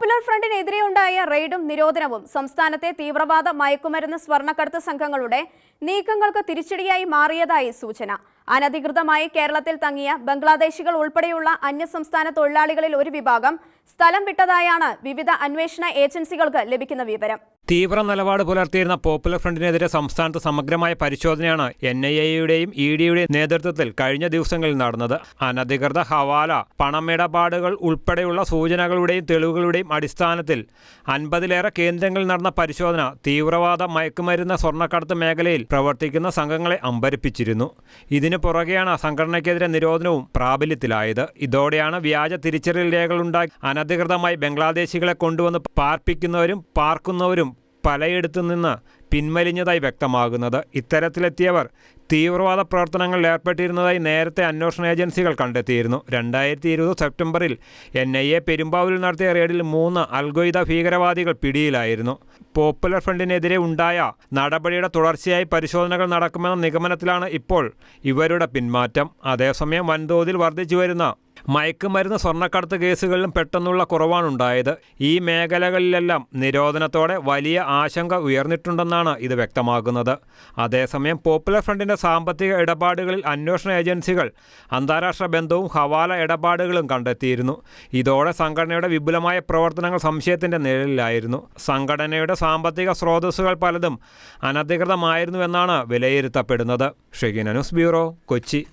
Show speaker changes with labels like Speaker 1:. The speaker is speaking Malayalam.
Speaker 1: പോപ്പുലർ ഫ്രണ്ടിനെതിരെ ഉണ്ടായ റെയ്ഡും നിരോധനവും സംസ്ഥാനത്തെ തീവ്രവാദ മയക്കുമരുന്ന് സ്വർണക്കടത്ത് സംഘങ്ങളുടെ നീക്കങ്ങൾക്ക് തിരിച്ചടിയായി മാറിയതായി സൂചന. അനധികൃതമായി കേരളത്തിൽ തങ്ങിയ ബംഗ്ലാദേശികൾ ഉൾപ്പെടെയുള്ള അന്യസംസ്ഥാന തൊഴിലാളികളിൽ ഒരു വിഭാഗം സ്ഥലം വിട്ടതായാണ് വിവിധ അന്വേഷണ ഏജൻസികൾക്ക് ലഭിക്കുന്ന വിവരം.
Speaker 2: തീവ്ര നിലപാട് പുലർത്തിയിരുന്ന പോപ്പുലർ ഫ്രണ്ടിനെതിരെ സംസ്ഥാനത്ത് സമഗ്രമായ പരിശോധനയാണ് എൻ ഐ എയുടെയും ഇ ഡിയുടെയും നേതൃത്വത്തിൽ കഴിഞ്ഞ ദിവസങ്ങളിൽ നടന്നത്. അനധികൃത ഹവാല പണമിടപാടുകൾ ഉൾപ്പെടെയുള്ള സൂചനകളുടെയും തെളിവുകളുടെയും അടിസ്ഥാനത്തിൽ അൻപതിലേറെ കേന്ദ്രങ്ങളിൽ നടന്ന പരിശോധന തീവ്രവാദ മയക്കുമരുന്ന സ്വർണക്കടത്ത് മേഖലയിൽ പ്രവർത്തിക്കുന്ന സംഘങ്ങളെ അമ്പരിപ്പിച്ചിരുന്നു. ഇതിനു പുറകെയാണ് സംഘടനയ്ക്കെതിരെ നിരോധനവും പ്രാബല്യത്തിലായത്. ഇതോടെയാണ് വ്യാജ തിരിച്ചറിയൽ രേഖകളുണ്ടാക്കി അനധികൃതമായി ബംഗ്ലാദേശികളെ കൊണ്ടുവന്ന് പാർപ്പിക്കുന്നവരും പാർക്കുന്നവരും പലയിടത്തു നിന്ന് പിൻവലിഞ്ഞതായി വ്യക്തമാകുന്നത്. ഇത്തരത്തിലെത്തിയവർ തീവ്രവാദ പ്രവർത്തനങ്ങളിൽ ഏർപ്പെട്ടിരുന്നതായി നേരത്തെ അന്വേഷണ ഏജൻസികൾ കണ്ടെത്തിയിരുന്നു. രണ്ടായിരത്തി ഇരുപത് സെപ്റ്റംബറിൽ എൻ ഐ എ പെരുമ്പാവൂരിൽ നടത്തിയ റെയ്ഡിൽ മൂന്ന് അൽഗൊയ്ദ ഭീകരവാദികൾ പിടിയിലായിരുന്നു. പോപ്പുലർ ഫ്രണ്ടിനെതിരെ ഉണ്ടായ നടപടിയുടെ തുടർച്ചയായി പരിശോധനകൾ നടക്കുമെന്ന നിഗമനത്തിലാണ് ഇപ്പോൾ ഇവരുടെ പിന്മാറ്റം. അതേസമയം വൻതോതിൽ വർദ്ധിച്ചു വരുന്ന മയക്കുമരുന്ന് സ്വർണക്കടത്ത് കേസുകളിലും പെട്ടെന്നുള്ള കുറവാണുണ്ടായത്. ഈ മേഖലകളിലെല്ലാം നിരോധനത്തോടെ വലിയ ആശങ്ക ഉയർന്നിട്ടുണ്ടെന്നാണ് ഇത് വ്യക്തമാക്കുന്നത്. അതേസമയം പോപ്പുലർ ഫ്രണ്ടിന്റെ സാമ്പത്തിക ഇടപാടുകളിൽ അന്വേഷണ ഏജൻസികൾ അന്താരാഷ്ട്ര ബന്ധവും ഹവാല ഇടപാടുകളും കണ്ടെത്തിയിരുന്നു. ഇതോടെ സംഘടനയുടെ വിപുലമായ പ്രവർത്തനങ്ങൾ സംശയത്തിന്റെ നിഴലിലായിരുന്നു. സംഘടനയുടെ സാമ്പത്തിക സ്രോതസ്സുകൾ പലതും അനധികൃതമായിരുന്നുവെന്നാണ് വിലയിരുത്തപ്പെടുന്നത്. Shegina news bureau Kochi.